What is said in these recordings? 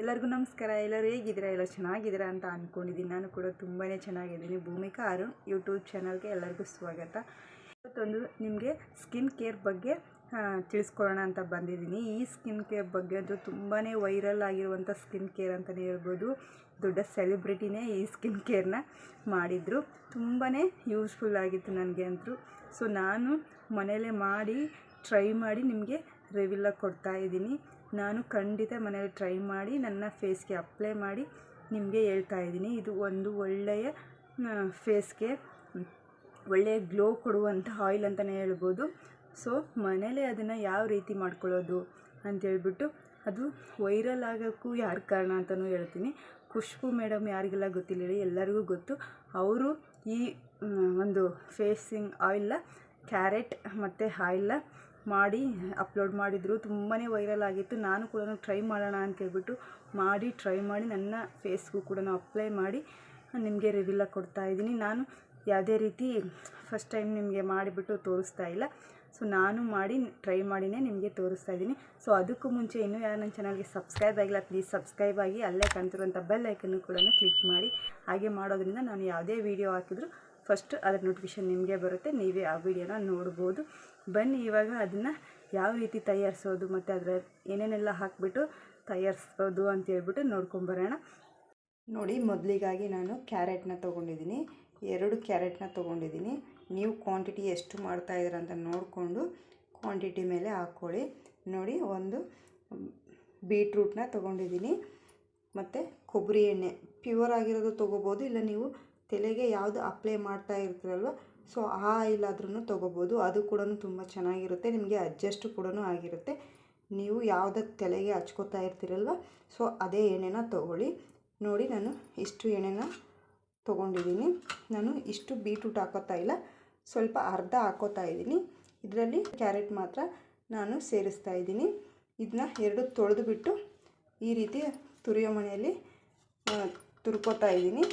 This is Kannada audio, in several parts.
ಎಲ್ಲರಿಗೂ ನಮಸ್ಕಾರ. ಎಲ್ಲರೂ ಹೇಗಿದ್ದೀರಾ? ಎಲ್ಲ ಚೆನ್ನಾಗಿದ್ದೀರಾ ಅಂತ ಅಂದ್ಕೊಂಡಿದ್ದೀನಿ ನಾನು ಕೂಡ ತುಂಬಾ ಚೆನ್ನಾಗಿದ್ದೀನಿ. ಭೂಮಿಕಾ ಅರುಣ್ ಯೂಟ್ಯೂಬ್ ಚಾನಲ್ಗೆ ಎಲ್ಲರಿಗೂ ಸ್ವಾಗತ. ಇವತ್ತೊಂದು ನಿಮಗೆ ಸ್ಕಿನ್ ಕೇರ್ ಬಗ್ಗೆ ತಿಳಿಸ್ಕೊಳ್ಳೋಣ ಅಂತ ಬಂದಿದ್ದೀನಿ. ಈ ಸ್ಕಿನ್ ಕೇರ್ ಬಗ್ಗೆ ಅದು ತುಂಬಾ ವೈರಲ್ ಆಗಿರುವಂಥ ಸ್ಕಿನ್ ಕೇರ್ ಅಂತಲೇ ಹೇಳ್ಬೋದು. ದೊಡ್ಡ ಸೆಲೆಬ್ರಿಟಿನೇ ಈ ಸ್ಕಿನ್ ಕೇರ್ನ ಮಾಡಿದರು. ತುಂಬಾ ಯೂಸ್ಫುಲ್ ಆಗಿತ್ತು ನನಗೆ ಅಂತೂ ಸೊ ನಾನು ಮನೇಲೇ ಮಾಡಿ ಟ್ರೈ ಮಾಡಿ ನಿಮಗೆ ರಿವಿಲ್ಲ ಕೊಡ್ತಾ ಇದ್ದೀನಿ. ನಾನು ಖಂಡಿತ ಮನೆಯಲ್ಲಿ ಟ್ರೈ ಮಾಡಿ, ನನ್ನ ಫೇಸ್ಗೆ ಅಪ್ಲೈ ಮಾಡಿ ನಿಮಗೆ ಹೇಳ್ತಾ ಇದ್ದೀನಿ. ಇದು ಒಂದು ಒಳ್ಳೆಯ ಫೇಸ್ಗೆ ಒಳ್ಳೆಯ ಗ್ಲೋ ಕೊಡುವಂಥ ಆಯಿಲ್ ಅಂತಲೇ ಹೇಳ್ಬೋದು. ಸೊ ಮನೇಲೆ ಅದನ್ನು ಯಾವ ರೀತಿ ಮಾಡ್ಕೊಳ್ಳೋದು ಅಂತೇಳ್ಬಿಟ್ಟು ಅದು ವೈರಲ್ ಆಗೋಕ್ಕೂ ಯಾರು ಕಾರಣ ಅಂತಲೂ ಹೇಳ್ತೀನಿ. ಖುಷ್ಬು ಮೇಡಮ್ ಯಾರಿಗೆಲ್ಲ ಗೊತ್ತಿಲ್ಲ ಎಲ್ಲರಿಗೂ ಗೊತ್ತು. ಅವರು ಈ ಒಂದು ಫೇಸಿಂಗ್ ಆಯಿಲ್ನ ಕ್ಯಾರೆಟ್ ಮತ್ತು ಆಯಿಲ್ನ ಮಾಡಿ ಅಪ್ಲೋಡ್ ಮಾಡಿದರು. ತುಂಬಾ ವೈರಲ್ ಆಗಿತ್ತು. ನಾನು ಕೂಡ ಟ್ರೈ ಮಾಡೋಣ ಅಂತೇಳ್ಬಿಟ್ಟು ಮಾಡಿ ಟ್ರೈ ಮಾಡಿ ನನ್ನ ಫೇಸ್ಗೂ ಕೂಡ ಅಪ್ಲೈ ಮಾಡಿ ನಿಮಗೆ ರಿವ್ಯೂಲ ಕೊಡ್ತಾ ಇದ್ದೀನಿ. ನಾನು ಯಾವುದೇ ರೀತಿ ಫಸ್ಟ್ ಟೈಮ್ ನಿಮಗೆ ಮಾಡಿಬಿಟ್ಟು ತೋರಿಸ್ತಾ ಇಲ್ಲ. ಸೊ ನಾನು ಮಾಡಿ ಟ್ರೈ ಮಾಡಿನೇ ನಿಮಗೆ ತೋರಿಸ್ತಾ ಇದ್ದೀನಿ. ಸೊ ಅದಕ್ಕೂ ಮುಂಚೆ ಇನ್ನೂ ಯಾರು ನನ್ನ ಚಾನಲ್ಗೆ ಸಬ್ಸ್ಕ್ರೈಬ್ ಆಗಿಲ್ಲ ಪ್ಲೀಸ್ ಸಬ್ಸ್ಕ್ರೈಬ್ ಆಗಿ ಅಲ್ಲೇ ಕಾಣ್ತಿರುವಂಥ ಬೆಲ್ ಐಕನ್ನು ಕೂಡ ಕ್ಲಿಕ್ ಮಾಡಿ. ಹಾಗೆ ಮಾಡೋದ್ರಿಂದ ನಾನು ಯಾವುದೇ ವೀಡಿಯೋ ಹಾಕಿದ್ರು ಫಸ್ಟ್ ಅದರ ನೋಟಿಫಿಕೇಷನ್ ನಿಮಗೆ ಬರುತ್ತೆ. ನೀವೇ ಆ ವಿಡಿಯೋನ ನೋಡ್ಬೋದು. ಬನ್ನಿ, ಇವಾಗ ಅದನ್ನು ಯಾವ ರೀತಿ ತಯಾರಿಸೋದು, ಮತ್ತು ಅದರ ಏನೇನೆಲ್ಲ ಹಾಕಿಬಿಟ್ಟು ತಯಾರಿಸೋದು ಅಂತ ಹೇಳ್ಬಿಟ್ಟು ನೋಡ್ಕೊಂಬರೋಣ ನೋಡಿ, ಮೊದಲಿಗಾಗಿ ನಾನು ಕ್ಯಾರೆಟ್ನ ತೊಗೊಂಡಿದ್ದೀನಿ. ಎರಡು ಕ್ಯಾರೆಟ್ನ ತೊಗೊಂಡಿದ್ದೀನಿ. ನೀವು ಕ್ವಾಂಟಿಟಿ ಎಷ್ಟು ಮಾಡ್ತಾ ಇದ್ದೀರ ಅಂತ ನೋಡಿಕೊಂಡು ಕ್ವಾಂಟಿಟಿ ಮೇಲೆ ಹಾಕ್ಕೊಳ್ಳಿ. ನೋಡಿ, ಒಂದು ಬೀಟ್ರೂಟ್ನ ತೊಗೊಂಡಿದ್ದೀನಿ. ಮತ್ತು ಕೊಬ್ಬರಿ ಎಣ್ಣೆ. ಪ್ಯೂರ್ ಆಗಿರೋದು ತೊಗೋಬೋದು, ಇಲ್ಲ ನೀವು ತಲೆಗೆ ಯಾವುದು ಅಪ್ಲೈ ಮಾಡ್ತಾ ಇರ್ತೀರಲ್ವ ಸೊ ಆ ಆಯಿಲ್ ಆದ್ರೂ ತೊಗೋಬೋದು. ಅದು ಕೂಡ ತುಂಬ ಚೆನ್ನಾಗಿರುತ್ತೆ. ನಿಮಗೆ ಅಡ್ಜಸ್ಟ್ ಕೂಡ ಆಗಿರುತ್ತೆ. ನೀವು ಯಾವುದೇ ತಲೆಗೆ ಹಚ್ಕೋತಾ ಇರ್ತೀರಲ್ವ? ಸೊ ಅದೇ ಎಣ್ಣೆನ ತೊಗೊಳ್ಳಿ. ನೋಡಿ ನಾನು ಇಷ್ಟು ಎಣ್ಣೆನ ತೊಗೊಂಡಿದ್ದೀನಿ. ನಾನು ಇಷ್ಟು ಬೀಟ್ರೂಟ್ ಹಾಕೋತಾ ಇಲ್ಲ. ಸ್ವಲ್ಪ ಅರ್ಧ ಹಾಕೋತಾ ಇದ್ದೀನಿ. ಇದರಲ್ಲಿ ಕ್ಯಾರೆಟ್ ಮಾತ್ರ ನಾನು ಸೇರಿಸ್ತಾ ಇದ್ದೀನಿ. ಇದನ್ನ ಎರಡು ತೊಳೆದು ಬಿಟ್ಟು ಈ ರೀತಿ ತುರಿಯೋ ಮನೆಯಲ್ಲಿ ತುರ್ಕೋತಾ ಇದ್ದೀನಿ.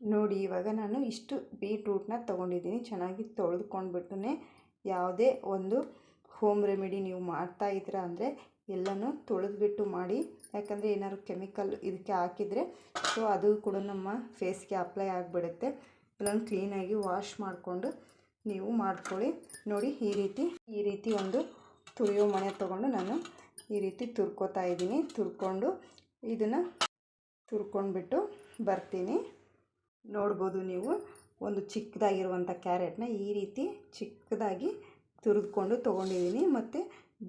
ನೋಡಿ, ಇವಾಗ ನಾನು ಇಷ್ಟು ಬೀಟ್ರೂಟ್ನ ತೊಗೊಂಡಿದ್ದೀನಿ. ಚೆನ್ನಾಗಿ ತೊಳೆದುಕೊಂಡ್ಬಿಟ್ಟು ಯಾವುದೇ ಒಂದು ಹೋಮ್ ರೆಮಿಡಿ ನೀವು ಮಾಡ್ತಾ ಇದ್ದೀರಾ ಅಂದರೆ ಎಲ್ಲನೂ ತೊಳೆದುಬಿಟ್ಟು ಮಾಡಿ. ಯಾಕಂದರೆ ಏನಾದ್ರು ಕೆಮಿಕಲ್ ಇದಕ್ಕೆ ಹಾಕಿದರೆ ಸೊ ಅದು ಕೂಡ ನಮ್ಮ ಫೇಸ್ಗೆ ಅಪ್ಲೈ ಆಗಿಬಿಡುತ್ತೆ. ಎಲ್ಲನೂ ಕ್ಲೀನಾಗಿ ವಾಶ್ ಮಾಡಿಕೊಂಡು ನೀವು ಮಾಡ್ಕೊಳ್ಳಿ. ನೋಡಿ, ಈ ರೀತಿ ಈ ರೀತಿ ಒಂದು ತುರಿಯೋ ಮಣೆ ತೊಗೊಂಡು ನಾನು ಈ ರೀತಿ ತುರ್ಕೋತಾ ಇದ್ದೀನಿ. ತುರ್ಕೊಂಡು ಇದನ್ನು ತುರ್ಕೊಂಡ್ಬಿಟ್ಟು ಬರ್ತೀನಿ. ನೋಡ್ಬೋದು ನೀವು. ಒಂದು ಚಿಕ್ಕದಾಗಿರುವಂಥ ಕ್ಯಾರೆಟ್ನ ಈ ರೀತಿ ಚಿಕ್ಕದಾಗಿ ತುರಿದುಕೊಂಡು ತೊಗೊಂಡಿದ್ದೀನಿ. ಮತ್ತು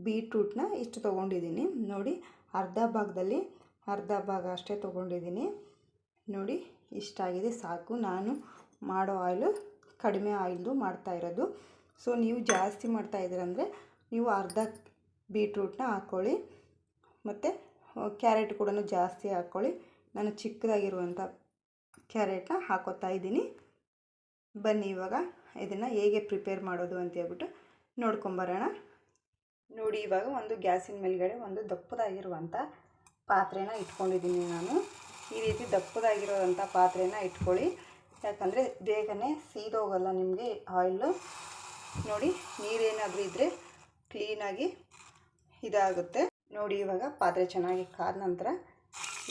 ಬೀಟ್ರೂಟ್ನ ಇಷ್ಟು ತೊಗೊಂಡಿದ್ದೀನಿ. ನೋಡಿ, ಅರ್ಧ ಭಾಗದಲ್ಲಿ ಅರ್ಧ ಭಾಗ ಅಷ್ಟೇ ತೊಗೊಂಡಿದ್ದೀನಿ. ನೋಡಿ ಇಷ್ಟಾಗಿದೆ ಸಾಕು. ನಾನು ಮಾಡೋ ಆಯಿಲು ಕಡಿಮೆ ಆಯಿಲ್ದು ಮಾಡ್ತಾ ಇರೋದು. ಸೊ, ನೀವು ಜಾಸ್ತಿ ಮಾಡ್ತಾ ಇದ್ದೀರಂದರೆ ನೀವು ಅರ್ಧ ಬೀಟ್ರೂಟ್ನ ಹಾಕ್ಕೊಳ್ಳಿ ಮತ್ತು, ಕ್ಯಾರೆಟ್ ಕೂಡ ಜಾಸ್ತಿ ಹಾಕ್ಕೊಳ್ಳಿ ನಾನು ಚಿಕ್ಕದಾಗಿರುವಂಥ ಕ್ಯಾರೆಟ್ನ ಹಾಕೋತಾ ಇದ್ದೀನಿ. ಬನ್ನಿ ಇವಾಗ ಇದನ್ನು ಹೇಗೆ ಪ್ರಿಪೇರ್ ಮಾಡೋದು ಅಂತ ಹೇಳ್ಬಿಟ್ಟು ನೋಡ್ಕೊಂಬರೋಣ. ನೋಡಿ ಇವಾಗ ಒಂದು ಗ್ಯಾಸಿನ ಮೇಲ್ಗಡೆ ಒಂದು ದಪ್ಪದಾಗಿರುವಂಥ ಪಾತ್ರೆನ ಇಟ್ಕೊಂಡಿದ್ದೀನಿ ನಾನು. ಈ ರೀತಿ ದಪ್ಪದಾಗಿರೋವಂಥ ಪಾತ್ರೆನ ಇಟ್ಕೊಳ್ಳಿ. ಯಾಕಂದರೆ ಬೇಗನೆ ಸೀದೋಗಲ್ಲ ನಿಮಗೆ ಆಯಿಲು. ನೋಡಿ ನೀರೇನಾದರೂ ಇದ್ದರೆ ಕ್ಲೀನಾಗಿ ಇದಾಗುತ್ತೆ. ನೋಡಿ ಇವಾಗ ಪಾತ್ರೆ ಚೆನ್ನಾಗಿ ಕಾದ ನಂತರ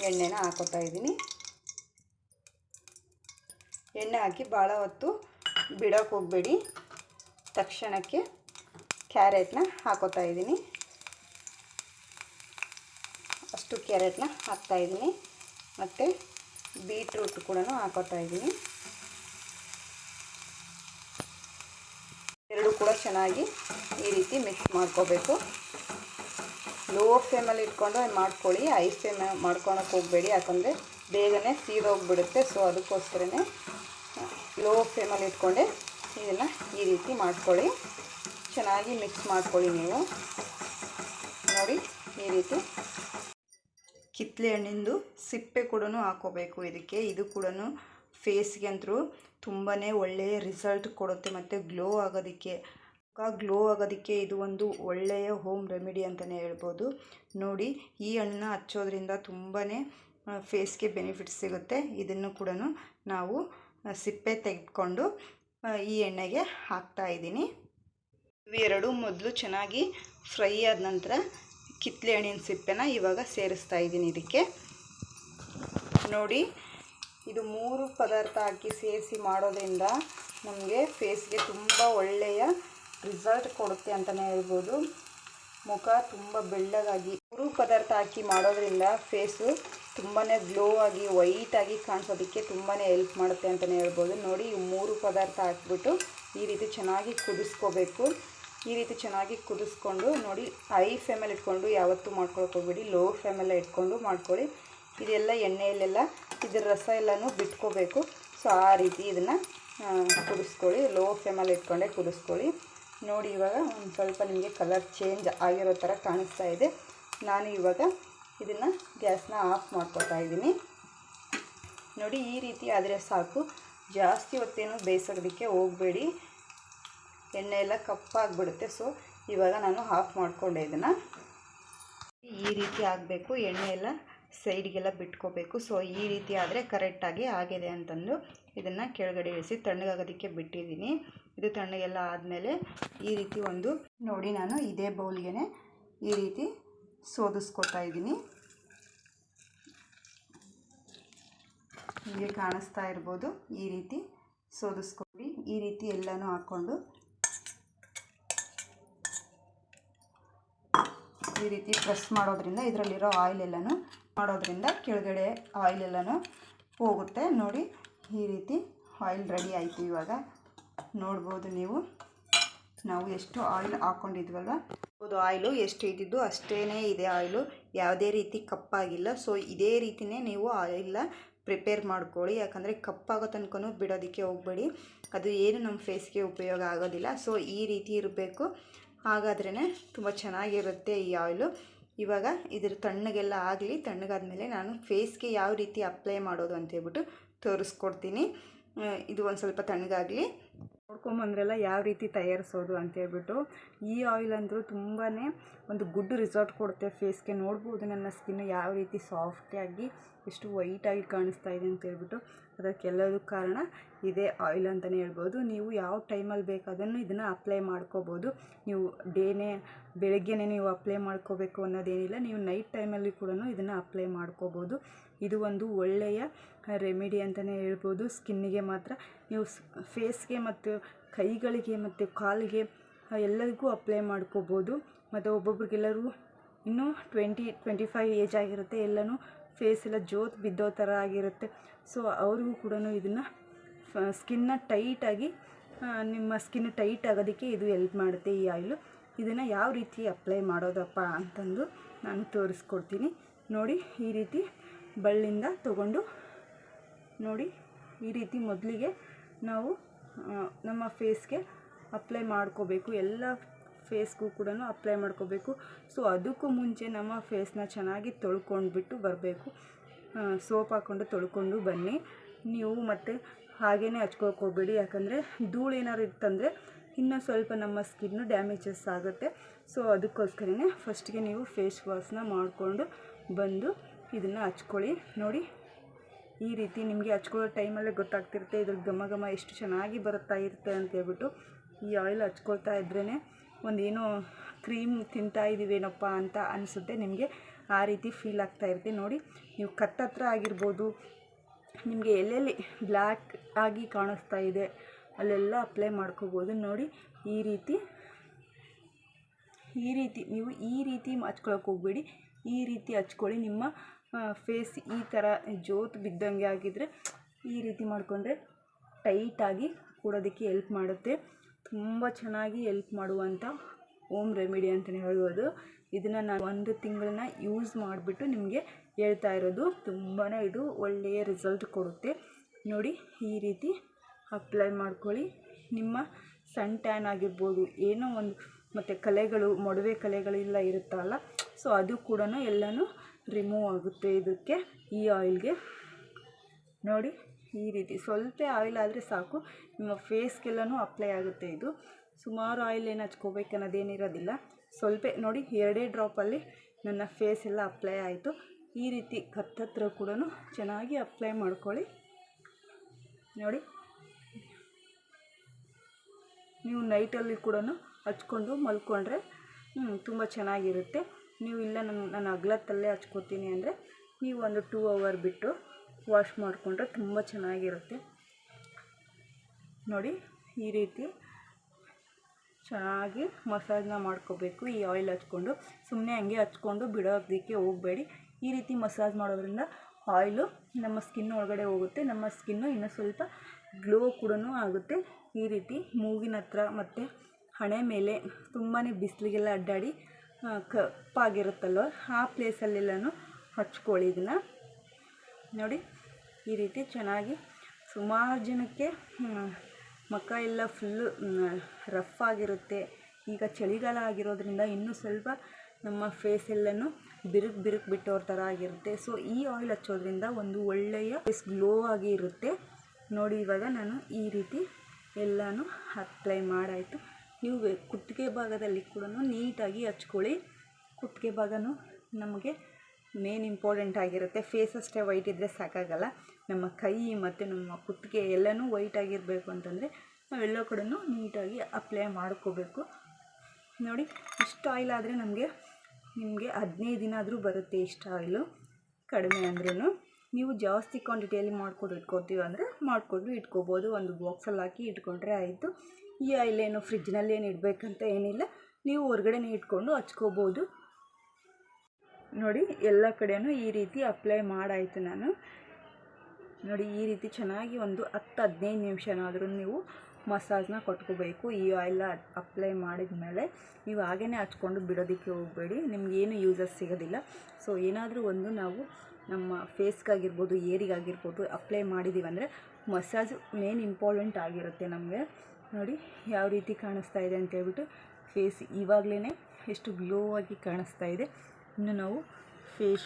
ಎಣ್ಣೆನ ಹಾಕೋತಾ ಇದ್ದೀನಿ. ಎಣ್ಣೆ ಹಾಕಿ ಭಾಳ ಹೊತ್ತು ಬಿಡೋಕೆ ಹೋಗಬೇಡಿ. ತಕ್ಷಣಕ್ಕೆ ಕ್ಯಾರೆಟ್ನ ಹಾಕೋತಾ ಇದ್ದೀನಿ. ಅಷ್ಟು ಕ್ಯಾರೆಟ್ನ ಹಾಕ್ತಾಯಿದ್ದೀನಿ ಮತ್ತು ಬೀಟ್ರೂಟ್ ಕೂಡ ಹಾಕೋತಾ ಇದ್ದೀನಿ. ಎರಡು ಕೂಡ ಚೆನ್ನಾಗಿ ಈ ರೀತಿ ಮಿಕ್ಸ್ ಮಾಡ್ಕೋಬೇಕು. ಲೋ ಫ್ಲೇಮಲ್ಲಿ ಇಟ್ಕೊಂಡು ಮಾಡ್ಕೊಳ್ಳಿ ಐಸ್ ಫ್ಲೇಮ್ ಮಾಡ್ಕೊಳಕ್ಕೆ ಹೋಗಬೇಡಿ. ಯಾಕಂದರೆ ಬೇಗನೆ ಸೀದೋಗಿಬಿಡುತ್ತೆ. ಸೊ ಅದಕ್ಕೋಸ್ಕರನೇ ಲೋ ಫ್ಲೇಮಲ್ಲಿ ಇಟ್ಕೊಂಡೆ. ಇದನ್ನು ಈ ರೀತಿ ಮಾಡ್ಕೊಳ್ಳಿ. ಚೆನ್ನಾಗಿ ಮಿಕ್ಸ್ ಮಾಡ್ಕೊಳ್ಳಿ ನೀವು. ನೋಡಿ, ಈ ರೀತಿ. ಕಿತ್ತಲೆ ಹಣ್ಣಿಂದು ಸಿಪ್ಪೆ ಕೂಡ ಹಾಕೋಬೇಕು ಇದಕ್ಕೆ. ಇದು ಕೂಡ ಫೇಸ್ಗೆ ಅಂತೂ ತುಂಬಾ ಒಳ್ಳೆಯ ರಿಸಲ್ಟ್ ಕೊಡುತ್ತೆ ಮತ್ತು ಗ್ಲೋ ಆಗೋದಕ್ಕೆ. ಗ್ಲೋ ಆಗೋದಕ್ಕೆ ಇದು ಒಂದು ಒಳ್ಳೆಯ ಹೋಮ್ ರೆಮಿಡಿ ಅಂತಲೇ ಹೇಳ್ಬೋದು. ನೋಡಿ, ಈ ಹಣ್ಣನ್ನ ಹಚ್ಚೋದ್ರಿಂದ ತುಂಬಾ ಫೇಸ್ಗೆ ಬೆನಿಫಿಟ್ ಸಿಗುತ್ತೆ. ಇದನ್ನು ಕೂಡ ನಾವು ಸಿಪ್ಪೆ ತೆಗೆದುಕೊಂಡು ಈ ಎಣ್ಣೆಗೆ ಹಾಕ್ತಾ ಇದ್ದೀನಿ. ಇವೆರಡು ಮೊದಲು ಚೆನ್ನಾಗಿ ಫ್ರೈ ಆದ ನಂತರ ಕಿತ್ತಲೆ ಹಣ್ಣಿನ ಸಿಪ್ಪೆನ ಇವಾಗ ಸೇರಿಸ್ತಾ ಇದ್ದೀನಿ ಇದಕ್ಕೆ. ನೋಡಿ, ಇದು ಮೂರು ಪದಾರ್ಥ ಹಾಕಿ ಸೇರಿಸಿ ಮಾಡೋದ್ರಿಂದ ನಮಗೆ ಫೇಸ್ಗೆ ತುಂಬ ಒಳ್ಳೆಯ ರಿಸಲ್ಟ್ ಕೊಡುತ್ತೆ ಅಂತಲೇ ಹೇಳ್ಬೋದು. ಮುಖ ತುಂಬ ಬೆಳ್ಳಗಾಗಿ ಮೂರು ಪದಾರ್ಥ ಹಾಕಿ ಮಾಡೋದ್ರಿಂದ ಫೇಸು ತುಂಬಾ ಗ್ಲೋ ಆಗಿ ವೈಟಾಗಿ ಕಾಣಿಸೋದಕ್ಕೆ ತುಂಬಾ ಹೆಲ್ಪ್ ಮಾಡುತ್ತೆ ಅಂತಲೇ ಹೇಳ್ಬೋದು. ನೋಡಿ ಮೂರು ಪದಾರ್ಥ ಹಾಕ್ಬಿಟ್ಟು ಈ ರೀತಿ ಚೆನ್ನಾಗಿ ಕುದಿಸ್ಕೋಬೇಕು. ಈ ರೀತಿ ಚೆನ್ನಾಗಿ ಕುದಿಸ್ಕೊಂಡು, ನೋಡಿ ಹೈ ಫ್ಲೇಮಲ್ಲಿ ಇಟ್ಕೊಂಡು ಯಾವತ್ತೂ ಮಾಡ್ಕೊಳಕ್ಕೆ ಹೋಗ್ಬೇಡಿ. ಲೋ ಫ್ಲೇಮಲ್ಲೇ ಇಟ್ಕೊಂಡು ಮಾಡ್ಕೊಳ್ಳಿ. ಇದೆಲ್ಲ ಎಣ್ಣೆಯಲ್ಲೆಲ್ಲ, ಇದರ ರಸ ಎಲ್ಲನೂ ಬಿಟ್ಕೋಬೇಕು. ಸೊ ಆ ರೀತಿ ಇದನ್ನು ಕುದಿಸ್ಕೊಳ್ಳಿ. ಲೋ ಫ್ಲೇಮಲ್ಲಿ ಇಟ್ಕೊಂಡೆ ಕುದಿಸ್ಕೊಳ್ಳಿ. ನೋಡಿ, ಇವಾಗ ಒಂದು ಸ್ವಲ್ಪ ನಿಮಗೆ ಕಲರ್ ಚೇಂಜ್ ಆಗಿರೋ ಥರ ಕಾಣಿಸ್ತಾ ಇದೆ. ನಾನು ಇವಾಗ ಇದನ್ನು ಗ್ಯಾಸ್ನ ಆಫ್ ಮಾಡ್ಕೊತಾ ಇದ್ದೀನಿ. ನೋಡಿ, ಈ ರೀತಿ ಆದರೆ ಸಾಕು. ಜಾಸ್ತಿ ಹೊತ್ತೇನು ಬೇಯಿಸೋದಕ್ಕೆ ಹೋಗಬೇಡಿ. ಎಣ್ಣೆ ಎಲ್ಲ ಕಪ್ಪಾಗಿಬಿಡುತ್ತೆ. ಸೊ ಇವಾಗ ನಾನು ಆಫ್ ಮಾಡಿಕೊಂಡೆ ಇದನ್ನು. ಈ ರೀತಿ ಆಗಬೇಕು. ಎಣ್ಣೆ ಎಲ್ಲ ಸೈಡ್ಗೆಲ್ಲ ಬಿಟ್ಕೋಬೇಕು. ಸೊ ಈ ರೀತಿ ಆದರೆ ಕರೆಕ್ಟಾಗಿ ಆಗಿದೆ ಅಂತಂದು ಇದನ್ನು ಕೆಳಗಡೆ ಇಳಿಸಿ ತಣ್ಣಗಾಗೋದಕ್ಕೆ ಬಿಟ್ಟಿದ್ದೀನಿ. ಇದು ತಣ್ಣಗೆಲ್ಲ ಆದಮೇಲೆ ಈ ರೀತಿ ಒಂದು, ನೋಡಿ, ನಾನು ಇದೇ ಬೌಲ್ಗೆ ಈ ರೀತಿ ಸೋದಿಸ್ಕೊತಾ ಇದ್ದೀನಿ. ಹೀಗೆ ಕಾಣಿಸ್ತಾ ಇರ್ಬೋದು. ಈ ರೀತಿ ಸೋದಿಸ್ಕೊಡಿ. ಈ ರೀತಿ ಎಲ್ಲನೂ ಹಾಕ್ಕೊಂಡು ಈ ರೀತಿ ಪ್ರೆಸ್ ಮಾಡೋದ್ರಿಂದ ಇದರಲ್ಲಿರೋ ಆಯಿಲ್ ಎಲ್ಲನೂ ಮಾಡೋದ್ರಿಂದ ಕೆಳಗಡೆ ಆಯಿಲ್ ಎಲ್ಲನೂ ಹೋಗುತ್ತೆ. ನೋಡಿ, ಈ ರೀತಿ ಆಯಿಲ್ ರೆಡಿ ಆಯಿತು ಇವಾಗ. ನೋಡ್ಬೋದು ನೀವು. ನಾವು ಎಷ್ಟು ಆಯಿಲ್ ಹಾಕ್ಕೊಂಡಿದ್ವಲ್ವ ಅದು ಆಯಿಲು ಎಷ್ಟು ಇದ್ದಿದ್ದು ಅಷ್ಟೇ ಇದೆ ಆಯಿಲು ಯಾವುದೇ ರೀತಿ ಕಪ್ಪಾಗಿಲ್ಲ. ಸೊ ಇದೇ ರೀತಿಯೇ ನೀವು ಆಯಿಲ್ನ ಪ್ರಿಪೇರ್ ಮಾಡ್ಕೊಳ್ಳಿ. ಯಾಕಂದರೆ ಕಪ್ಪಾಗೋ ತನಕ ಬಿಡೋದಕ್ಕೆ ಹೋಗಬೇಡಿ. ಅದು ಏನು ನಮ್ಮ ಫೇಸ್ಗೆ ಉಪಯೋಗ ಆಗೋದಿಲ್ಲ. ಸೊ ಈ ರೀತಿ ಇರಬೇಕು. ಹಾಗಾದ್ರೇ ತುಂಬ ಚೆನ್ನಾಗಿರುತ್ತೆ ಈ ಆಯಿಲು ಇವಾಗ ಇದ್ರ ತಣ್ಣಗೆಲ್ಲ ಆಗಲಿ, ತಣ್ಣಗಾದ್ಮೇಲೆ ನಾನು ಫೇಸ್ಗೆ ಯಾವ ರೀತಿ ಅಪ್ಲೈ ಮಾಡೋದು ಅಂತ ಹೇಳ್ಬಿಟ್ಟು ತೋರಿಸ್ಕೊಡ್ತೀನಿ. ಇದು ಒಂದು ಸ್ವಲ್ಪ ತಣ್ಣಗಾಗಲಿ. ನೋಡ್ಕೊಂಬಂದ್ರಲ್ಲ ಯಾವ ರೀತಿ ತಯಾರಿಸೋದು ಅಂತೇಳ್ಬಿಟ್ಟು ಈ ಆಯಿಲ್ ಅಂದರೂ ತುಂಬಾ ಒಂದು ಗುಡ್ ರಿಸಲ್ಟ್ ಕೊಡುತ್ತೆ ಫೇಸ್ಗೆ ನೋಡ್ಬೋದು ನನ್ನ ಸ್ಕಿನ್ ಯಾವ ರೀತಿ ಸಾಫ್ಟಾಗಿ ಎಷ್ಟು ವೈಟಾಗಿ ಕಾಣಿಸ್ತಾ ಇದೆ ಅಂತ ಹೇಳ್ಬಿಟ್ಟು ಅದಕ್ಕೆಲ್ಲದೂ ಕಾರಣ ಇದೇ ಆಯಿಲ್ ಅಂತಲೇ ಹೇಳ್ಬೋದು. ನೀವು ಯಾವ ಟೈಮಲ್ಲಿ ಬೇಕಾದನ್ನು ಇದನ್ನು ಅಪ್ಲೈ ಮಾಡ್ಕೋಬೋದು. ನೀವು ಡೇನೇ, ಬೆಳಗ್ಗೆನೇ ನೀವು ಅಪ್ಲೈ ಮಾಡ್ಕೋಬೇಕು ಅನ್ನೋದೇನಿಲ್ಲ, ನೀವು ನೈಟ್ ಟೈಮಲ್ಲಿ ಕೂಡ ಇದನ್ನು ಅಪ್ಲೈ ಮಾಡ್ಕೋಬೋದು. ಇದು ಒಂದು ಒಳ್ಳೆಯ ರೆಮಿಡಿ ಅಂತಲೇ ಹೇಳ್ಬೋದು. ಸ್ಕಿನ್ನಿಗೆ ಮಾತ್ರ. ನೀವು ಫೇಸ್ಗೆ ಮತ್ತು ಕೈಗಳಿಗೆ ಮತ್ತು ಕಾಲಿಗೆ ಎಲ್ಲರಿಗೂ ಅಪ್ಲೈ ಮಾಡ್ಕೋಬೋದು. ಮತ್ತು ಒಬ್ಬೊಬ್ರಿಗೆಲ್ಲರೂ ಇನ್ನೂ ಟ್ವೆಂಟಿ ಟ್ವೆಂಟಿ ಫೈವ್ ಏಜ್ ಆಗಿರುತ್ತೆ. ಎಲ್ಲನೂ ಫೇಸ್ ಎಲ್ಲ ಜೋತ್ ಬಿದ್ದೋ ಥರ ಆಗಿರುತ್ತೆ. ಸೊ, ಅವ್ರಿಗೂ ಕೂಡ ಇದನ್ನು ಸ್ಕಿನ್ನ ಟೈಟಾಗಿ ನಿಮ್ಮ ಸ್ಕಿನ್ ಟೈಟ್ ಆಗೋದಕ್ಕೆ ಇದು ಎಲ್ಪ್ ಮಾಡುತ್ತೆ ಈ ಆಯಿಲು. ಇದನ್ನು ಯಾವ ರೀತಿ ಅಪ್ಲೈ ಮಾಡೋದಪ್ಪ ಅಂತಂದು ನಾನು ತೋರಿಸ್ಕೊಡ್ತೀನಿ. ನೋಡಿ, ಈ ರೀತಿ ಬಳ್ಳಿಂದ ತಗೊಂಡು ನೋಡಿ ಈ ರೀತಿ ಮೊದಲಿಗೆ ನಾವು ನಮ್ಮ ಫೇಸ್ಗೆ ಅಪ್ಲೈ ಮಾಡ್ಕೋಬೇಕು. ಎಲ್ಲ ಫೇಸ್ಗೂ ಕೂಡ ಅಪ್ಲೈ ಮಾಡ್ಕೋಬೇಕು. ಸೊ, ಅದಕ್ಕೂ ಮುಂಚೆ ನಮ್ಮ ಫೇಸ್ನ ಚೆನ್ನಾಗಿ ತೊಳ್ಕೊಂಡ್ಬಿಟ್ಟು ಬರಬೇಕು. ಸೋಪ್ ಹಾಕ್ಕೊಂಡು ತೊಳ್ಕೊಂಡು ಬನ್ನಿ. ನೀವು ಮತ್ತು ಹಾಗೇ ಹೋಗ್ಬೇಡಿ ಯಾಕಂದರೆ ಧೂಳು ಏನಾದ್ರು ಇತ್ತಂದರೆ ಇನ್ನೂ ಸ್ವಲ್ಪ ನಮ್ಮ ಸ್ಕಿನ್ನು ಡ್ಯಾಮೇಜಸ್ ಆಗುತ್ತೆ. ಸೊ, ಅದಕ್ಕೋಸ್ಕರನೇ ಫಸ್ಟ್ಗೆ ನೀವು ಫೇಸ್ ವಾಶ್ನ ಮಾಡಿಕೊಂಡು ಬಂದು ಇದನ್ನು ಹಚ್ಕೊಳ್ಳಿ. ನೋಡಿ ಈ ರೀತಿ ನಿಮಗೆ ಹಚ್ಕೊಳ್ಳೋ ಟೈಮಲ್ಲೇ ಗೊತ್ತಾಗ್ತಿರುತ್ತೆ ಇದ್ರ ಘಮ ಘಮ ಎಷ್ಟು ಚೆನ್ನಾಗಿ ಬರುತ್ತಾ ಇರುತ್ತೆ ಅಂತ ಹೇಳ್ಬಿಟ್ಟು ಈ ಆಯಿಲ್ ಹಚ್ಕೊಳ್ತಾ ಇದ್ರೇ ಒಂದೇನೋ ಕ್ರೀಮ್ ತಿಂತಾ ಇದ್ದೀವೇನಪ್ಪ ಅಂತ ಅನಿಸುತ್ತೆ, ನಿಮಗೆ ಆ ರೀತಿ ಫೀಲ್ ಆಗ್ತಾ ಇರುತ್ತೆ. ನೋಡಿ, ನೀವು ಕತ್ತತ್ರ ಆಗಿರ್ಬೋದು, ನಿಮಗೆ ಎಲ್ಲೆಲ್ಲಿ ಬ್ಲ್ಯಾಕ್ ಆಗಿ ಕಾಣಿಸ್ತಾ ಇದೆ, ಅಲ್ಲೆಲ್ಲ ಅಪ್ಲೈ ಮಾಡ್ಕೋಬೋದು. ನೋಡಿ, ಈ ರೀತಿ ಈ ರೀತಿ, ನೀವು ಈ ರೀತಿ ಹಚ್ಕೊಳಕ್ಕೆ ಹೋಗ್ಬೇಡಿ. ಈ ರೀತಿ ಹಚ್ಕೊಳ್ಳಿ, ನಿಮ್ಮ ಫೇಸ್ ಈ ಥರ ಜೋತು ಬಿದ್ದಂಗೆ ಆಗಿದ್ದರೆ ಈ ರೀತಿ ಮಾಡಿಕೊಂಡ್ರೆ ಟೈಟಾಗಿ ಕೂಡೋದಕ್ಕೆ ಹೆಲ್ಪ್ ಮಾಡುತ್ತೆ. ತುಂಬ ಚೆನ್ನಾಗಿ ಹೆಲ್ಪ್ ಮಾಡುವಂಥ ಹೋಮ್ ರೆಮಿಡಿ ಅಂತಲೇ ಹೇಳ್ಬೋದು. ಇದನ್ನು ನಾನು ಒಂದು ತಿಂಗಳನ್ನ ಯೂಸ್ ಮಾಡಿಬಿಟ್ಟು ನಿಮಗೆ ಹೇಳ್ತಾ ಇರೋದು. ತುಂಬಾ ಇದು ಒಳ್ಳೆಯ ರಿಸಲ್ಟ್ ಕೊಡುತ್ತೆ. ನೋಡಿ, ಈ ರೀತಿ ಅಪ್ಲೈ ಮಾಡ್ಕೊಳ್ಳಿ. ನಿಮ್ಮ ಸನ್ ಟ್ಯಾನ್ ಆಗಿರ್ಬೋದು, ಏನೋ ಒಂದು, ಮತ್ತು ಕಲೆಗಳು, ಮೊಡವೆ ಕಲೆಗಳೆಲ್ಲ ಇರುತ್ತಲ್ಲ ಸೊ ಅದು ಕೂಡ ಎಲ್ಲನೂ ರಿಮೂವ್ ಆಗುತ್ತೆ ಇದಕ್ಕೆ ಈ ಆಯಿಲ್ಗೆ. ನೋಡಿ, ಈ ರೀತಿ ಸ್ವಲ್ಪ ಆಯಿಲ್ ಆದರೆ ಸಾಕು. ನಿಮ್ಮ ಫೇಸ್ಗೆಲ್ಲನೂ ಅಪ್ಲೈ ಆಗುತ್ತೆ ಇದು. ಸುಮಾರು ಆಯಿಲ್ ಏನು ಹಚ್ಕೋಬೇಕು ಅನ್ನೋದೇನಿರೋದಿಲ್ಲ. ಸ್ವಲ್ಪ, ನೋಡಿ, ಎರಡೇ ಡ್ರಾಪಲ್ಲಿ ನನ್ನ ಫೇಸ್ ಎಲ್ಲ ಅಪ್ಲೈ ಆಯಿತು. ಈ ರೀತಿ ಕತ್ತತ್ರ ಕೂಡ ಚೆನ್ನಾಗಿ ಅಪ್ಲೈ ಮಾಡ್ಕೊಳ್ಳಿ. ನೋಡಿ, ನೀವು ನೈಟಲ್ಲಿ ಕೂಡ ಹಚ್ಕೊಂಡು ಮಲ್ಕೊಂಡ್ರೆ ತುಂಬ ಚೆನ್ನಾಗಿರುತ್ತೆ. ನೀವು ಇಲ್ಲ ನಾನು ನಾನು ಅಗ್ಲತ್ತಲ್ಲೇ ಹಚ್ಕೋತೀನಿ ಅಂದರೆ ನೀವು ಒಂದು ಟೂ ಅವರ್ ಬಿಟ್ಟು ವಾಶ್ ಮಾಡಿಕೊಂಡ್ರೆ ತುಂಬ ಚೆನ್ನಾಗಿರುತ್ತೆ. ನೋಡಿ, ಈ ರೀತಿ ಚೆನ್ನಾಗಿ ಮಸಾಜ್ನ ಮಾಡ್ಕೋಬೇಕು. ಈ ಆಯಿಲ್ ಹಚ್ಕೊಂಡು ಸುಮ್ಮನೆ ಹಂಗೆ ಹಚ್ಕೊಂಡು ಬಿಡೋದಕ್ಕೆ ಹೋಗಬೇಡಿ. ಈ ರೀತಿ ಮಸಾಜ್ ಮಾಡೋದ್ರಿಂದ ಆಯಿಲು ನಮ್ಮ ಸ್ಕಿನ್ ಒಳಗಡೆ ಹೋಗುತ್ತೆ. ನಮ್ಮ ಸ್ಕಿನ್ನು ಇನ್ನೂ ಸ್ವಲ್ಪ ಗ್ಲೋ ಕೂಡ ಆಗುತ್ತೆ. ಈ ರೀತಿ ಮೂಗಿನ ಹತ್ರ ಮತ್ತು ಹಣೆ ಮೇಲೆ ತುಂಬಾ ಬಿಸಿಲಿಗೆಲ್ಲ ಅಡ್ಡಾಡಿ ಕಪ್ಪಾಗಿರುತ್ತಲ್ವ? ಆ ಪ್ಲೇಸಲ್ಲೆಲ್ಲನೂ ಹಚ್ಕೊಳ್ಳಿ ಇದನ್ನು. ನೋಡಿ, ಈ ರೀತಿ ಚೆನ್ನಾಗಿ ಸುಮಾರು ಜನಕ್ಕೆ ಮುಖ ಎಲ್ಲ ಫುಲ್ಲು ರಫ್ ಆಗಿರುತ್ತೆ. ಈಗ ಚಳಿಗಾಲ ಆಗಿರೋದ್ರಿಂದ ಇನ್ನೂ ಸ್ವಲ್ಪ ನಮ್ಮ ಫೇಸ್ ಎಲ್ಲನೂ ಬಿರುಕು ಬಿರುಕು ಬಿಟ್ಟೋರ ಥರ ಆಗಿರುತ್ತೆ. ಸೊ ಈ ಆಯಿಲ್ ಹಚ್ಚೋದ್ರಿಂದ ಒಂದು ಒಳ್ಳೆಯ ಫೇಸ್ ಗ್ಲೋ ಆಗಿ ಇರುತ್ತೆ. ನೋಡಿ, ಇವಾಗ ನಾನು ಈ ರೀತಿ ಎಲ್ಲನೂ ಅಪ್ಲೈ ಮಾಡಾಯಿತು. ನೀವು ಕುತ್ತಿಗೆ ಭಾಗದಲ್ಲಿ ಕೂಡ ನೀಟಾಗಿ ಹಚ್ಕೊಳ್ಳಿ. ಕುತ್ತಿಗೆ ಭಾಗನೂ ನಮಗೆ ಮೇನ್ ಇಂಪಾರ್ಟೆಂಟ್ ಆಗಿರುತ್ತೆ. ಫೇಸ್ ಅಷ್ಟೇ ವೈಟ್ ಇದ್ದರೆ ಸಾಕಾಗಲ್ಲ. ನಮ್ಮ ಕೈ ಮತ್ತು ನಮ್ಮ ಕುತ್ತಿಗೆ ಎಲ್ಲನೂ ವೈಟ್ ಆಗಿರಬೇಕು ಅಂತಂದರೆ ನಾವೆಲ್ಲ ಕಡೆ ನೀಟಾಗಿ ಅಪ್ಲೈ ಮಾಡ್ಕೋಬೇಕು. ನೋಡಿ, ಇಷ್ಟು ಆಯಿಲ್ ಆದರೆ ನಮಗೆ, ನಿಮಗೆ ಹದಿನೈದು ದಿನ ಆದರೂ ಬರುತ್ತೆ ಇಷ್ಟು ಆಯಿಲು ಕಡಿಮೆ ಅಂದ್ರೂ ನೀವು ಜಾಸ್ತಿ ಕ್ವಾಂಟಿಟಿಯಲ್ಲಿ ಮಾಡ್ಕೊಂಡು ಇಟ್ಕೊತೀವಿ ಅಂದರೆ ಮಾಡಿಕೊಂಡು ಇಟ್ಕೋಬೋದು. ಒಂದು ಬಾಕ್ಸಲ್ಲಿ ಹಾಕಿ ಇಟ್ಕೊಂಡ್ರೆ ಆಯಿತು. ಈ ಆಯಿಲ್ ಏನು ಫ್ರಿಜ್ನಲ್ಲಿ ಏನು ಇಡಬೇಕಂತ ಏನಿಲ್ಲ, ನೀವು ಹೊರ್ಗಡೆನೇ ಇಟ್ಕೊಂಡು ಹಚ್ಕೋಬೋದು. ನೋಡಿ, ಎಲ್ಲ ಕಡೆಯೂ ಈ ರೀತಿ ಅಪ್ಲೈ ಮಾಡಾಯಿತು ನಾನು. ನೋಡಿ, ಈ ರೀತಿ ಚೆನ್ನಾಗಿ ಒಂದು ಹತ್ತು, ಹದಿನೈದು ನಿಮಿಷನಾದರೂ ನೀವು ಮಸಾಜ್ನ ಕೊಟ್ಕೋಬೇಕು. ಈ ಆಯಿಲ್ ಅಪ್ಲೈ ಮಾಡಿದ ಮೇಲೆ ನೀವು ಹಾಗೇ ಹಚ್ಕೊಂಡು ಬಿಡೋದಕ್ಕೆ ಹೋಗಬೇಡಿ. ನಿಮಗೇನು ಯೂಸಸ್ ಸಿಗೋದಿಲ್ಲ. ಸೊ, ಏನಾದರೂ ಒಂದು ನಾವು ನಮ್ಮ ಫೇಸ್ಗಾಗಿರ್ಬೋದು, ಏರಿಗಾಗಿರ್ಬೋದು ಅಪ್ಲೈ ಮಾಡಿದ್ದೀವಿ ಅಂದರೆ ಮಸಾಜ್ ಮೇನ್ ಇಂಪಾರ್ಟೆಂಟ್ ಆಗಿರುತ್ತೆ ನಮಗೆ. ನೋಡಿ ಯಾವ ರೀತಿ ಕಾಣಿಸ್ತಾ ಇದೆ ಅಂತ ಹೇಳ್ಬಿಟ್ಟು ಫೇಸ್ ಇವಾಗಲೇ ಎಷ್ಟು ಗ್ಲೋ ಆಗಿ ಕಾಣಿಸ್ತಾ ಇದೆ. ಇನ್ನು ನಾವು ಫೇಸ್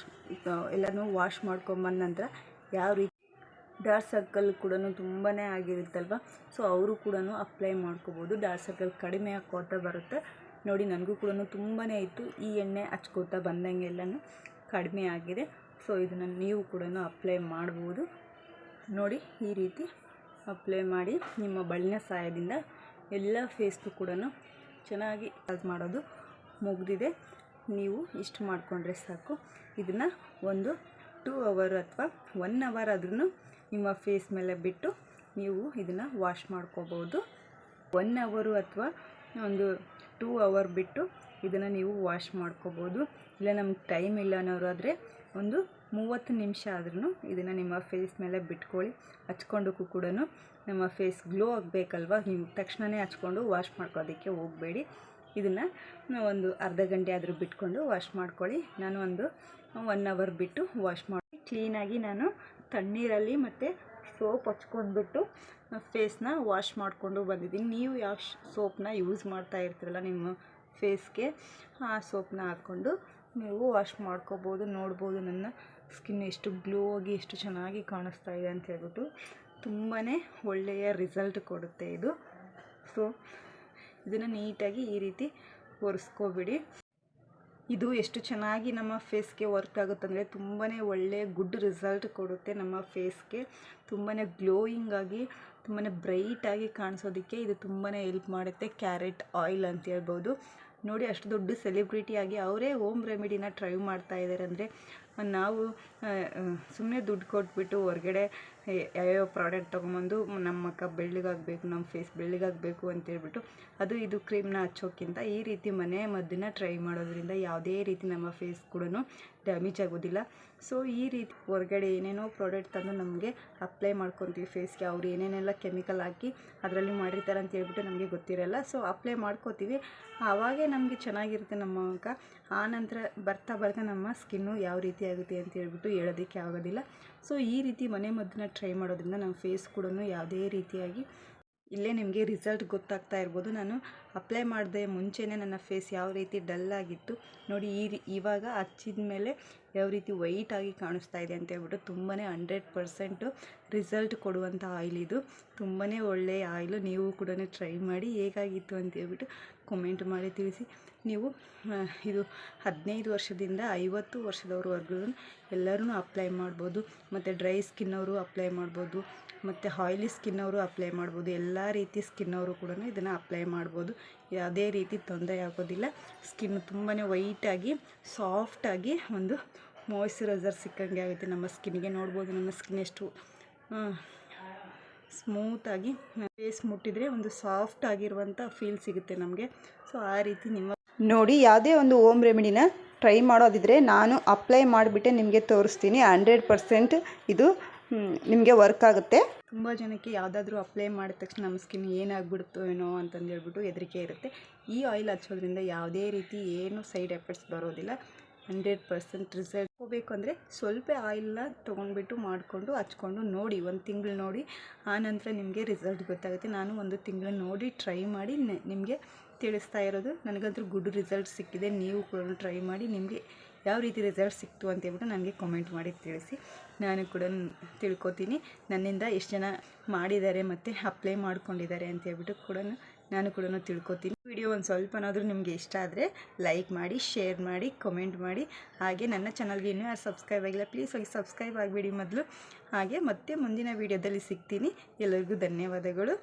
ಎಲ್ಲನೂ ವಾಶ್ ಮಾಡ್ಕೊಂಬಂದ ನಂತರ ಯಾವ ರೀತಿ ಡಾರ್ಕ್ ಸರ್ಕಲ್ ಕೂಡ ತುಂಬಾ ಆಗಿರುತ್ತಲ್ವ? ಸೊ ಅವರು ಕೂಡ ಅಪ್ಲೈ ಮಾಡ್ಕೋಬೋದು. ಡಾರ್ಕ್ ಸರ್ಕಲ್ ಕಡಿಮೆ ಹಾಕೋತಾ ಬರುತ್ತೆ. ನೋಡಿ, ನನಗೂ ಕೂಡ ತುಂಬಾ ಇತ್ತು ಈ ಎಣ್ಣೆ ಹಚ್ಕೋತಾ ಬಂದಂಗೆಲ್ಲನೂ ಕಡಿಮೆ ಆಗಿದೆ. ಸೊ ಇದನ್ನು ನೀವು ಕೂಡ ಅಪ್ಲೈ ಮಾಡ್ಬೋದು. ನೋಡಿ, ಈ ರೀತಿ ಅಪ್ಲೈ ಮಾಡಿ ನಿಮ್ಮ ಬಳ್ಳಿನ ಸಹಾಯದಿಂದ ಎಲ್ಲ ಫೇಸ್ಗೂ ಕೂಡ ಚೆನ್ನಾಗಿ ಅದು ಮಾಡೋದು ಮುಗಿದಿದೆ. ನೀವು ಇಷ್ಟು ಮಾಡಿಕೊಂಡ್ರೆ ಸಾಕು. ಇದನ್ನು ಒಂದು ಟೂ ಅವರ್ ಅಥವಾ ಒನ್ ಅವರ್ ಆದ್ರೂ ನಿಮ್ಮ ಫೇಸ್ ಮೇಲೆ ಬಿಟ್ಟು ನೀವು ಇದನ್ನು ವಾಶ್ ಮಾಡ್ಕೋಬೋದು. ಒನ್ ಅವರು ಅಥವಾ ಒಂದು ಟೂ ಅವರ್ ಬಿಟ್ಟು ಇದನ್ನು ನೀವು ವಾಶ್ ಮಾಡ್ಕೋಬೋದು. ಇಲ್ಲ ನಮ್ಗೆ ಟೈಮ್ ಇಲ್ಲ ಅನ್ನೋರಾದರೆ ಒಂದು ಮೂವತ್ತು ನಿಮಿಷ ಆದ್ರೂ ಇದನ್ನು ನಿಮ್ಮ ಫೇಸ್ ಮೇಲೆ ಬಿಟ್ಕೊಳ್ಳಿ ಹಚ್ಕೊಂಡಕ್ಕೂ ಕೂಡ ನಮ್ಮ ಫೇಸ್ ಗ್ಲೋ ಆಗಬೇಕಲ್ವ? ನೀವು ತಕ್ಷಣವೇ ಹಚ್ಕೊಂಡು ವಾಶ್ ಮಾಡ್ಕೋದಕ್ಕೆ ಹೋಗಬೇಡಿ. ಇದನ್ನು ಒಂದು ಅರ್ಧ ಗಂಟೆ ಆದರೂ ಬಿಟ್ಕೊಂಡು ವಾಶ್ ಮಾಡ್ಕೊಳ್ಳಿ. ನಾನು ಒಂದು ಒನ್ ಅವರ್ ಬಿಟ್ಟು ವಾಶ್ ಮಾಡಿ ಕ್ಲೀನಾಗಿ ನಾನು ತಣ್ಣೀರಲ್ಲಿ ಮತ್ತು ಸೋಪ್ ಹಚ್ಕೊಂಡ್ಬಿಟ್ಟು ಫೇಸ್ನ ವಾಶ್ ಮಾಡಿಕೊಂಡು ಬಂದಿದ್ದೀನಿ. ನೀವು ಯಾವ ಸೋಪ್ನ ಯೂಸ್ ಮಾಡ್ತಾ ಇರ್ತೀರಲ್ಲ ನಿಮ್ಮ ಫೇಸ್ಗೆ ಆ ಸೋಪ್ನ ಹಾಕ್ಕೊಂಡು ನೀವು ವಾಶ್ ಮಾಡ್ಕೋಬೋದು, ನೋಡ್ಬೋದು ನನ್ನ ಸ್ಕಿನ್ ಎಷ್ಟು ಗ್ಲೋ ಆಗಿ ಎಷ್ಟು ಚೆನ್ನಾಗಿ ಕಾಣಿಸ್ತಾ ಇದೆ ಅಂತ ಹೇಳ್ಬಿಟ್ಟು ತುಂಬಾ ಒಳ್ಳೆಯ ರಿಸಲ್ಟ್ ಕೊಡುತ್ತೆ ಇದು. ಸೊ, ಇದನ್ನು ನೀಟಾಗಿ ಈ ರೀತಿ ಒರೆಸ್ಕೋಬಿಡಿ. ಇದು ಎಷ್ಟು ಚೆನ್ನಾಗಿ ನಮ್ಮ ಫೇಸ್ಗೆ ವರ್ಕ್ ಆಗುತ್ತಂದರೆ ತುಂಬಾ ಒಳ್ಳೆಯ ಗುಡ್ ರಿಸಲ್ಟ್ ಕೊಡುತ್ತೆ ನಮ್ಮ ಫೇಸ್ಗೆ. ತುಂಬಾ ಗ್ಲೋಯಿಂಗ್ ಆಗಿ ತುಂಬಾ ಬ್ರೈಟಾಗಿ ಕಾಣಿಸೋದಕ್ಕೆ ಇದು ತುಂಬಾ ಹೆಲ್ಪ್ ಮಾಡುತ್ತೆ. ಕ್ಯಾರೆಟ್ ಆಯಿಲ್ ಅಂತ ಹೇಳ್ಬೋದು. ನೋಡಿ ಅಷ್ಟು ದೊಡ್ಡ ಸೆಲೆಬ್ರಿಟಿಯಾಗಿ ಅವರೇ ಹೋಮ್ ರೆಮಿಡಿನ ಟ್ರೈ ಮಾಡ್ತಾ ಇದ್ದಾರೆ ಅಂದರೆ ನಾವು ಸುಮ್ಮನೆ ದುಡ್ಡು ಕೊಟ್ಬಿಟ್ಟು ಹೊರಗಡೆ ಯಾವ್ಯಾವ ಪ್ರಾಡಕ್ಟ್ ತೊಗೊಂಬಂದು ನಮ್ಮ ಮುಖ ಬೆಳ್ಳಗಾಗಬೇಕು, ನಮ್ಮ ಫೇಸ್ ಬೆಳ್ಳಿಗಾಗಬೇಕು ಅಂತೇಳ್ಬಿಟ್ಟು ಅದು ಇದು ಕ್ರೀಮ್ನ ಹಚ್ಚೋಕ್ಕಿಂತ ಈ ರೀತಿ ಮನೆ ಮದ್ದನ್ನ ಟ್ರೈ ಮಾಡೋದ್ರಿಂದ ಯಾವುದೇ ರೀತಿ ನಮ್ಮ ಫೇಸ್ ಕೂಡ ಡ್ಯಾಮೇಜ್ ಆಗೋದಿಲ್ಲ. ಸೊ ಈ ರೀತಿ ಹೊರಗಡೆ ಏನೇನೋ ಪ್ರಾಡಕ್ಟ್ ತಂದು ನಮಗೆ ಅಪ್ಲೈ ಮಾಡ್ಕೊತೀವಿ ಫೇಸ್ಗೆ ಅವ್ರು ಏನೇನೆಲ್ಲ ಕೆಮಿಕಲ್ ಹಾಕಿ ಅದರಲ್ಲಿ ಮಾಡಿರ್ತಾರೆ ಅಂತ ಹೇಳ್ಬಿಟ್ಟು ನಮಗೆ ಗೊತ್ತಿರಲ್ಲ. ಸೊ ಅಪ್ಲೈ ಮಾಡ್ಕೋತೀವಿ. ಆವಾಗೇ ನಮಗೆ ಚೆನ್ನಾಗಿರುತ್ತೆ ನಮ್ಮ ಮುಖ. ಆ ನಂತರ ಬರ್ತಾ ಬರ್ತಾ ನಮ್ಮ ಸ್ಕಿನ್ನು ಯಾವ ರೀತಿ ಆಗುತ್ತೆ ಅಂತ ಹೇಳ್ಬಿಟ್ಟು ಹೇಳೋದಕ್ಕೆ ಆಗೋದಿಲ್ಲ. ಸೊ ಈ ರೀತಿ ಮನೆ ಮದ್ದನ್ನ ಟ್ರೈ ಮಾಡೋದ್ರಿಂದ ನಮ್ಮ ಫೇಸ್ ಕೂಡ ಯಾವುದೇ ರೀತಿಯಾಗಿ ಇಲ್ಲೇ ನಿಮಗೆ ರಿಸಲ್ಟ್ ಗೊತ್ತಾಗ್ತಾ ಇರ್ಬೋದು. ನಾನು ಅಪ್ಲೈ ಮಾಡಿದೆ ಮುಂಚೆನೇ ನನ್ನ ಫೇಸ್ ಯಾವ ರೀತಿ ಡಲ್ ಆಗಿತ್ತು ನೋಡಿ, ಈ ಇವಾಗ ಹಚ್ಚಿದ ಮೇಲೆ ಯಾವ ರೀತಿ ವೈಟಾಗಿ ಕಾಣಿಸ್ತಾ ಇದೆ ಅಂತ ಹೇಳ್ಬಿಟ್ಟು ತುಂಬಾ ಹಂಡ್ರೆಡ್ ಪರ್ಸೆಂಟು ರಿಸಲ್ಟ್ ಕೊಡುವಂಥ ಆಯಿಲ್ ಇದು. ತುಂಬಾ ಒಳ್ಳೆಯ ಆಯಿಲು. ನೀವು ಕೂಡ ಟ್ರೈ ಮಾಡಿ ಹೇಗಾಗಿತ್ತು ಅಂತ ಹೇಳ್ಬಿಟ್ಟು ಕಮೆಂಟ್ ಮಾಡಿ ತಿಳಿಸಿ. ನೀವು ಇದು ಹದಿನೈದು ವರ್ಷದಿಂದ ಐವತ್ತು ವರ್ಷದವ್ರವರೆಗೂ ಎಲ್ಲರೂ ಅಪ್ಲೈ ಮಾಡ್ಬೋದು. ಮತ್ತು ಡ್ರೈ ಸ್ಕಿನ್ನವರು ಅಪ್ಲೈ ಮಾಡ್ಬೋದು. ಮತ್ತು ಆಯ್ಲಿ ಸ್ಕಿನ್ನವರು ಅಪ್ಲೈ ಮಾಡ್ಬೋದು. ಎಲ್ಲ ರೀತಿ ಸ್ಕಿನ್ನವರು ಕೂಡ ಇದನ್ನು ಅಪ್ಲೈ ಮಾಡ್ಬೋದು. ಯಾವುದೇ ರೀತಿ ತೊಂದರೆ ಆಗೋದಿಲ್ಲ. ಸ್ಕಿನ್ ತುಂಬಾ ವೈಟಾಗಿ ಸಾಫ್ಟಾಗಿ ಒಂದು ಮಾಯ್ಶ್ಚರೈಸರ್ ಸಿಕ್ಕಂಗೆ ಆಗುತ್ತೆ. ನಮ್ಮ ಸ್ಕಿನ್ಗೆ ನೋಡ್ಬೋದು. ನಮ್ಮ ಸ್ಕಿನ್ ಎಷ್ಟು ಸ್ಮೂತಾಗಿ ಫೇಸ್ ಮುಟ್ಟಿದರೆ ಒಂದು ಸಾಫ್ಟ್ ಆಗಿರುವಂಥ ಫೀಲ್ ಸಿಗುತ್ತೆ ನಮಗೆ. ಸೊ ಆ ರೀತಿ ನಿಮ್ಮ ನೋಡಿ, ಯಾವುದೇ ಒಂದು ಓಮ್ ರೆಮಿಡಿನ ಟ್ರೈ ಮಾಡೋದಿದ್ರೆ ನಾನು ಅಪ್ಲೈ ಮಾಡಿಬಿಟ್ಟೆ ನಿಮಗೆ ತೋರಿಸ್ತೀನಿ. ಹಂಡ್ರೆಡ್ ಪರ್ಸೆಂಟ್ ಇದು ನಿಮಗೆ ವರ್ಕ್ ಆಗುತ್ತೆ? ತುಂಬ ಜನಕ್ಕೆ ಯಾವುದಾದ್ರೂ ಅಪ್ಲೈ ಮಾಡಿದ ತಕ್ಷಣ ನಮ್ಮ ಸ್ಕಿನ್ ಏನಾಗ್ಬಿಡ್ತೋ ಏನೋ ಅಂತಂದು ಹೇಳ್ಬಿಟ್ಟು ಹೆದರಿಕೆ ಇರುತ್ತೆ. ಈ ಆಯಿಲ್ ಹಚ್ಚೋದ್ರಿಂದ ಯಾವುದೇ ರೀತಿ ಏನು ಸೈಡ್ ಎಫೆಕ್ಟ್ಸ್ ಬರೋದಿಲ್ಲ. ಹಂಡ್ರೆಡ್ ಪರ್ಸೆಂಟ್ ರಿಸಲ್ಟ್ ಹೋಗಬೇಕು ಅಂದರೆ ಸ್ವಲ್ಪ ಆಯಿಲ್ನ ತೊಗೊಂಡ್ಬಿಟ್ಟು ಮಾಡಿಕೊಂಡು, ಹಚ್ಕೊಂಡು ನೋಡಿ, ಒಂದು ತಿಂಗಳು ನೋಡಿ. ಆನಂತರ ನಿಮಗೆ ರಿಸಲ್ಟ್ ಗೊತ್ತಾಗುತ್ತೆ. ನಾನು ಒಂದು ತಿಂಗಳು ನೋಡಿ ಟ್ರೈ ಮಾಡಿ ನಿಮಗೆ ತಿಳಿಸ್ತಾ ಇರೋದು. ನನಗಂತೂ ಗುಡ್ ರಿಸಲ್ಟ್ ಸಿಕ್ಕಿದೆ. ನೀವು ಕೂಡ ಟ್ರೈ ಮಾಡಿ, ನಿಮಗೆ ಯಾವ ರೀತಿ ರಿಸಲ್ಟ್ ಸಿಕ್ತು ಅಂತ ಹೇಳ್ಬಿಟ್ಟು ನನಗೆ ಕಾಮೆಂಟ್ ಮಾಡಿ ತಿಳಿಸಿ. ನಾನು ಕೂಡ ತಿಳ್ಕೊತೀನಿ. ನನ್ನಿಂದ ಎಷ್ಟು ಜನ ಮಾಡಿದ್ದಾರೆ ಮತ್ತು ಅಪ್ಲೈ ಮಾಡ್ಕೊಂಡಿದ್ದಾರೆ ಅಂತ ಹೇಳ್ಬಿಟ್ಟು ಕೂಡ ನಾನು ಕೂಡ ತಿಳ್ಕೊತೀನಿ. ವಿಡಿಯೋ ಒಂದು ಸ್ವಲ್ಪನಾದರೂ ನಿಮಗೆ ಇಷ್ಟ ಆದರೆ ಲೈಕ್ ಮಾಡಿ ಶೇರ್ ಮಾಡಿ ಕಮೆಂಟ್ ಮಾಡಿ. ಹಾಗೆ ನನ್ನ ಚಾನಲ್ಗೆ ಇನ್ನೂ ಯಾರು ಸಬ್ಸ್ಕ್ರೈಬ್ ಆಗಿಲ್ಲ ಪ್ಲೀಸ್ ಹೋಗಿ ಸಬ್ಸ್ಕ್ರೈಬ್ ಆಗಿಬಿಡಿ ಮೊದಲು. ಹಾಗೆ ಮತ್ತೆ ಮುಂದಿನ ವೀಡಿಯೋದಲ್ಲಿ ಸಿಗ್ತೀನಿ. ಎಲ್ಲರಿಗೂ ಧನ್ಯವಾದಗಳು.